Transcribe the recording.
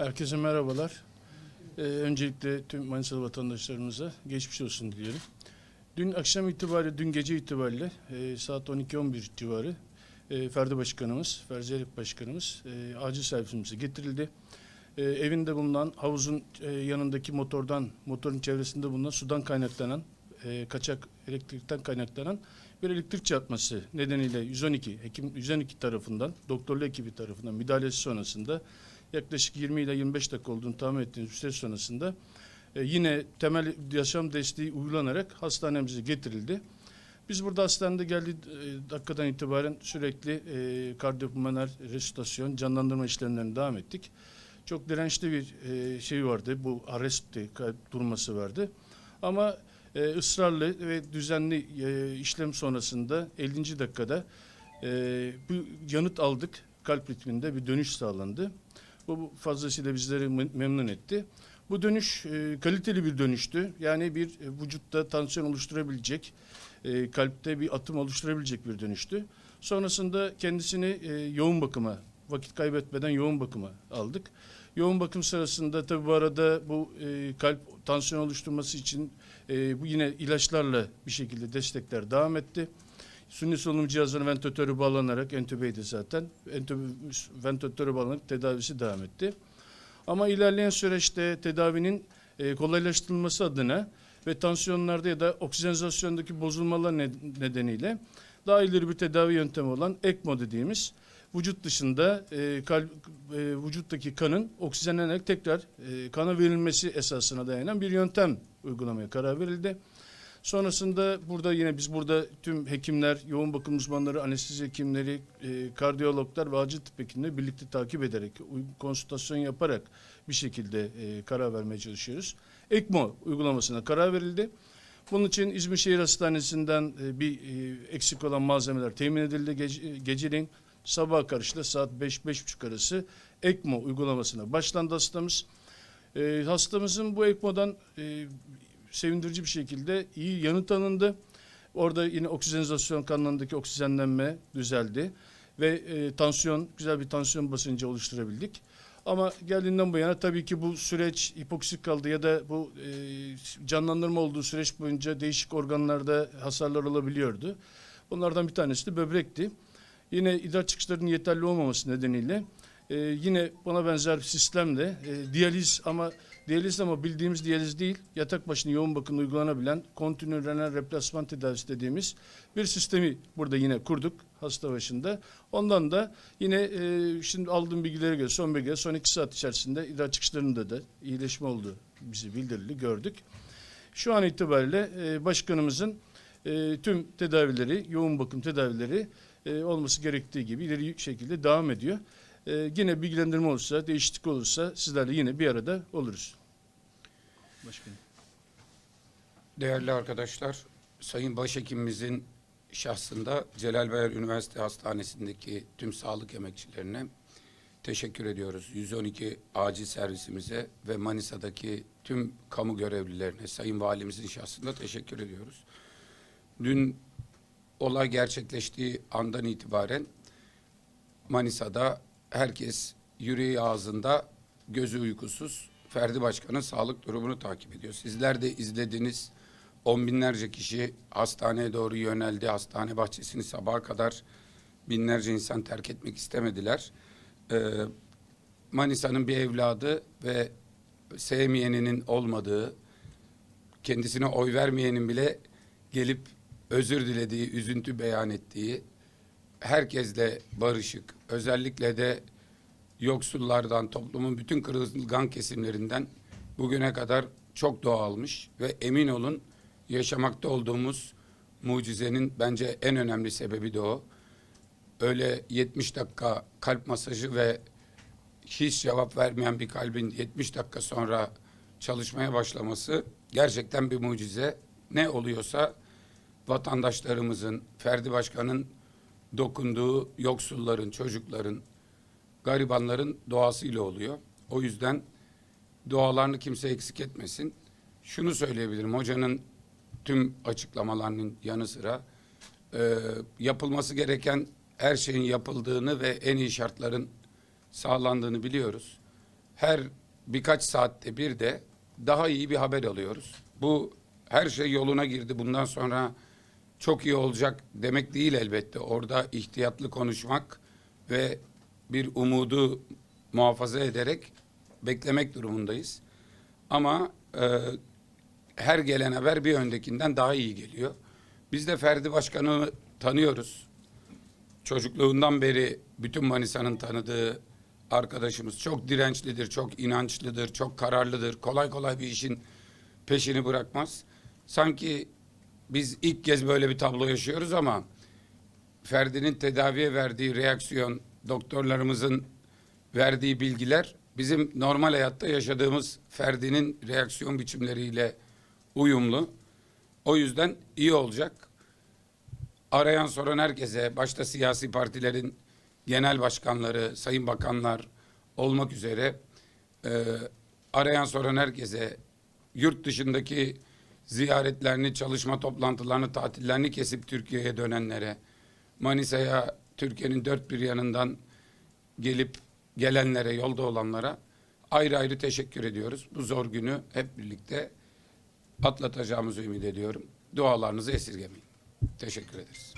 Herkese merhabalar. Ee, öncelikle tüm Manisalı vatandaşlarımıza geçmiş olsun diliyorum. Dün akşam itibariyle, dün gece itibariyle e, saat 12-11 civarı e, Ferdi Başkanımız, Ferzi Başkanımız e, acil servisimize getirildi. E, evinde bulunan havuzun e, yanındaki motordan, motorun çevresinde bulunan sudan kaynaklanan, e, kaçak elektrikten kaynaklanan bir elektrik çarpması nedeniyle 112 hekim 112 tarafından, doktorlu ekibi tarafından müdahalesi sonrasında yaklaşık 20 ile 25 dakika olduğunu tahmin ettiğimiz bir süre sonrasında e, yine temel yaşam desteği uygulanarak hastanemize getirildi. Biz burada hastanede geldiği e, dakikadan itibaren sürekli e, kardiyopulmoner resütasyon, canlandırma işlemlerine devam ettik. Çok dirençli bir e, şey vardı, bu arrestti, durması vardı. Ama e, ısrarlı ve düzenli e, işlem sonrasında 50. dakikada e, bu yanıt aldık. Kalp ritminde bir dönüş sağlandı. Bu fazlasıyla bizleri mem- memnun etti. Bu dönüş e, kaliteli bir dönüştü. Yani bir e, vücutta tansiyon oluşturabilecek, e, kalpte bir atım oluşturabilecek bir dönüştü. Sonrasında kendisini e, yoğun bakıma, vakit kaybetmeden yoğun bakıma aldık. Yoğun bakım sırasında tabii bu arada bu e, kalp tansiyon oluşturması için e, bu yine ilaçlarla bir şekilde destekler devam etti. Sünni solunum cihazına ventilatörü bağlanarak entübeydi zaten. Entübe, ventilatörü bağlanarak tedavisi devam etti. Ama ilerleyen süreçte tedavinin e, kolaylaştırılması adına ve tansiyonlarda ya da oksijenizasyondaki bozulmalar ne- nedeniyle daha ileri bir tedavi yöntemi olan ECMO dediğimiz vücut dışında e, kalp, e, vücuttaki kanın oksijenlenerek tekrar e, kana verilmesi esasına dayanan bir yöntem uygulamaya karar verildi. Sonrasında burada yine biz burada tüm hekimler, yoğun bakım uzmanları, anestezi hekimleri, e, kardiyologlar ve acil tıp hekimleri birlikte takip ederek, konsültasyon yaparak bir şekilde e, karar vermeye çalışıyoruz. ECMO uygulamasına karar verildi. Bunun için İzmir Şehir Hastanesi'nden e, bir e, eksik olan malzemeler temin edildi. Gece, geceleyin sabah karşıda saat 5-5.30 arası ECMO uygulamasına başlandı hastamız. E, hastamızın bu ECMO'dan e, sevindirici bir şekilde iyi yanıt alındı. Orada yine oksijenizasyon kanlarındaki oksijenlenme düzeldi ve e, tansiyon güzel bir tansiyon basıncı oluşturabildik. Ama geldiğinden bu yana tabii ki bu süreç hipoksik kaldı ya da bu e, canlandırma olduğu süreç boyunca değişik organlarda hasarlar olabiliyordu. Bunlardan bir tanesi de böbrekti. Yine idrar çıkışlarının yeterli olmaması nedeniyle e, yine buna benzer bir sistemle e, diyaliz ama diyaliz ama bildiğimiz diyaliz değil yatak başına yoğun bakım uygulanabilen kontinü renal replasman tedavisi dediğimiz bir sistemi burada yine kurduk hasta başında. Ondan da yine e, şimdi aldığım bilgilere göre son bilgiler son iki saat içerisinde idrar çıkışlarında da iyileşme olduğu bizi bildirildi gördük. Şu an itibariyle e, başkanımızın e, tüm tedavileri, yoğun bakım tedavileri e, olması gerektiği gibi ileri şekilde devam ediyor. E, yine bilgilendirme olursa, değişiklik olursa sizlerle yine bir arada oluruz. Başkanım. Değerli arkadaşlar, Sayın Başhekimimizin şahsında Celal Bayar Üniversite Hastanesi'ndeki tüm sağlık emekçilerine teşekkür ediyoruz. 112 acil servisimize ve Manisa'daki tüm kamu görevlilerine Sayın Valimizin şahsında teşekkür ediyoruz. Dün olay gerçekleştiği andan itibaren Manisa'da herkes yüreği ağzında, gözü uykusuz Ferdi Başkan'ın sağlık durumunu takip ediyor. Sizler de izlediniz. On binlerce kişi hastaneye doğru yöneldi. Hastane bahçesini sabaha kadar binlerce insan terk etmek istemediler. Ee, Manisa'nın bir evladı ve sevmeyeninin olmadığı, kendisine oy vermeyenin bile gelip özür dilediği, üzüntü beyan ettiği, herkesle barışık, özellikle de yoksullardan, toplumun bütün kırılgan kesimlerinden bugüne kadar çok doğalmış ve emin olun yaşamakta olduğumuz mucizenin bence en önemli sebebi de o. Öyle 70 dakika kalp masajı ve hiç cevap vermeyen bir kalbin 70 dakika sonra çalışmaya başlaması gerçekten bir mucize. Ne oluyorsa vatandaşlarımızın, Ferdi Başkan'ın dokunduğu yoksulların, çocukların, garibanların doğasıyla oluyor. O yüzden dualarını kimse eksik etmesin. Şunu söyleyebilirim, hocanın tüm açıklamalarının yanı sıra e, yapılması gereken her şeyin yapıldığını ve en iyi şartların sağlandığını biliyoruz. her birkaç saatte bir de daha iyi bir haber alıyoruz. Bu her şey yoluna girdi. Bundan sonra çok iyi olacak demek değil elbette. Orada ihtiyatlı konuşmak ve bir umudu muhafaza ederek beklemek durumundayız. Ama e, her gelen haber bir öndekinden daha iyi geliyor. Biz de Ferdi Başkan'ı tanıyoruz. Çocukluğundan beri bütün Manisa'nın tanıdığı arkadaşımız. Çok dirençlidir, çok inançlıdır, çok kararlıdır. Kolay kolay bir işin peşini bırakmaz. Sanki biz ilk kez böyle bir tablo yaşıyoruz ama Ferdi'nin tedaviye verdiği reaksiyon, doktorlarımızın verdiği bilgiler bizim normal hayatta yaşadığımız Ferdi'nin reaksiyon biçimleriyle uyumlu. O yüzden iyi olacak. Arayan soran herkese, başta siyasi partilerin genel başkanları, sayın bakanlar olmak üzere e, arayan soran herkese yurt dışındaki ziyaretlerini, çalışma toplantılarını, tatillerini kesip Türkiye'ye dönenlere, Manisa'ya Türkiye'nin dört bir yanından gelip gelenlere, yolda olanlara ayrı ayrı teşekkür ediyoruz. Bu zor günü hep birlikte atlatacağımızı ümit ediyorum. Dualarınızı esirgemeyin. Teşekkür ederiz.